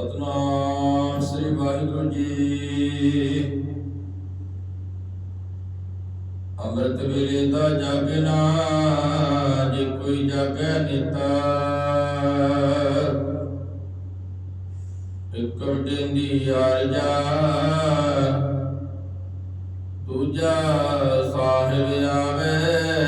ਸਤਨਾਮ ਸ੍ਰੀ ਵਾਹਿਗੁਰੂ ਜੀ। ਅੰਮ੍ਰਿਤ ਵੇਲੇ ਦਾ ਜਾਗਣਾ ਜੇ ਕੋਈ ਜਾਗੈ ਨਿਤਾ। ਇੱਕ ਵਡੇਂਦੀ ਆਰਜਾ ਦੂਜਾ ਸਾਹਿਬ ਆਵੇ।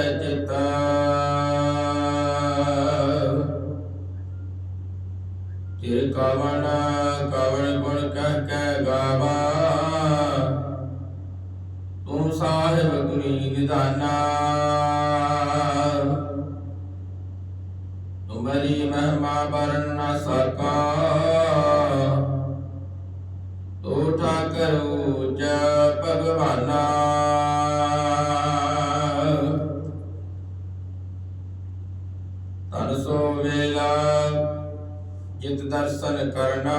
ਕਹਿ ਕੇ ਗਾਵਾ। ਤੂੰ ਸਾਹਿਬ ਗੁਣੀ ਨਿਧਾਨਾ ਤੁਮਰੀ ਮਹਿਮਾ ਬਰਨ ਨ ਸਕਾ ਤੋ ਠਾਕਰ ਉਚ ਭਗਵਾਨਾ। ਤਨ ਸੋ ਵੇਲਾ ਜਿਤ ਦਰਸ਼ਨ ਕਰਨਾ।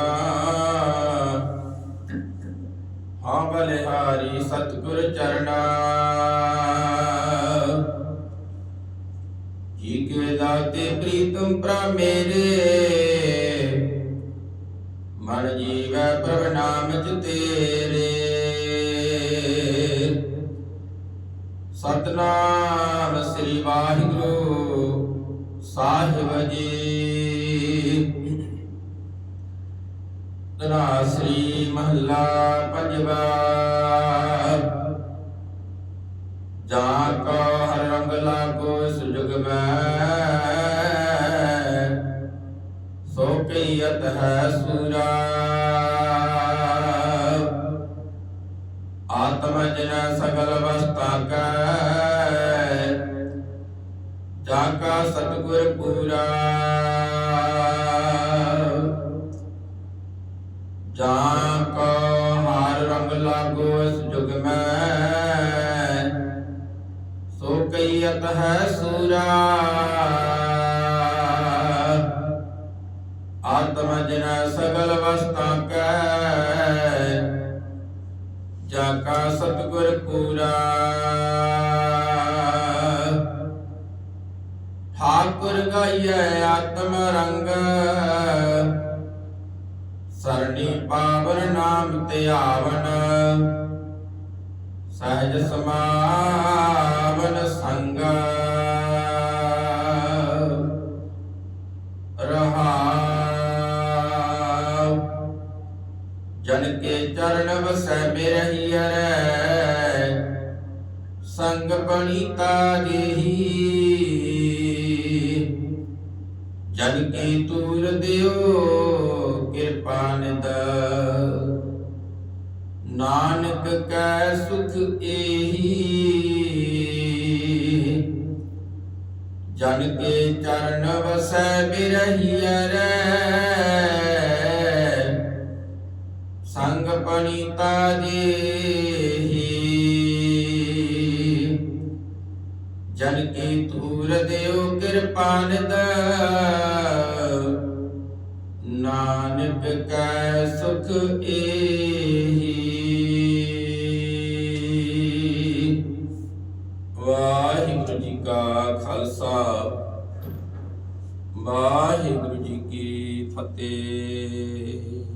ਹਾਂ ਬਲਿਹਾਰੀ ਸਤਿਗੁਰ ਚਰਣਾ ਜੀ ਕੇ ਦਾਤੇ ਪ੍ਰੀਤਮ ਪ੍ਰਾ ਮੇਰੇ ਮਨ ਜੀਵੈ ਪ੍ਰਭ ਨਾਮ ਚ ਤੇਰੇ। ਸਤਨਾਮ ਸ੍ਰੀ ਵਾਹਿਗੁਰੂ ਸਾਹਿਬ ਜੀ। ਤਨਾ ਮਹੱਲਾ ਪੰਜਵਾ। ਜਾ ਕੋ ਹਰ ਰੰਗ ਲਾਗੋ ਇਸ ਮੈਂ ਸੋ ਕਈਤ ਹੈ ਸੂਰਾ। ਆਤਮ ਜਨ ਸਗਲ ਵਸਤਾ ਕੈ, ਜਾ ਕਾ ਸਤਿਗੁਰ ਪੂਰਾ। ਸੋ ਹੈ ਸੂਰਾ ਆਤਮ ਜਨ ਸਗਲ ਵਸਤਾ ਕੈ। ਜਾ ਕਾ ਸਤਿਗੁਰ ਪੂਰਾ। ਠਾਕੁਰ ਗਾਈਐ ਆਤਮ ਰੰਗ। ਸਰਣੀ ਪਾਵਨ ਨਾਮ ਧਿਆਵਨ ਸਹਿਜ ਸਮਾਵਨ ਜਨ ਕੇ ਚਰਨ ਵਸੈ ਬਿਰਹੀਐ ਸੰਗ ਬਣੀਤਾ ਦੇਹੀ। ਜਨ ਕੀ ਤੂਰ ਦਿਓ ਕਿਰਪਾ ਨਿਦ ਨਾਨਕ ਕੈ ਸੁਖ ਏਹੀ। ਜਨ ਕੇ ਚਰਨ ਵਸੈ ਬਿਰਹੀਐ ਸੰਗ ਪਣੀਤਾ ਜੇਹੀ। ਜਨ ਕੀ ਤੂਰ ਦਿਓ ਕਿਰਪਾਨ ਦਾ ਨਾਨਕ ਕੈ ਸੁਖ ਏਹੀ। ਵਾਹਿਗੁਰੂ ਜੀ ਕਾ ਖਾਲਸਾ। ਵਾਹਿਗੁਰੂ ਜੀ ਕੀ ਫਤਿਹ।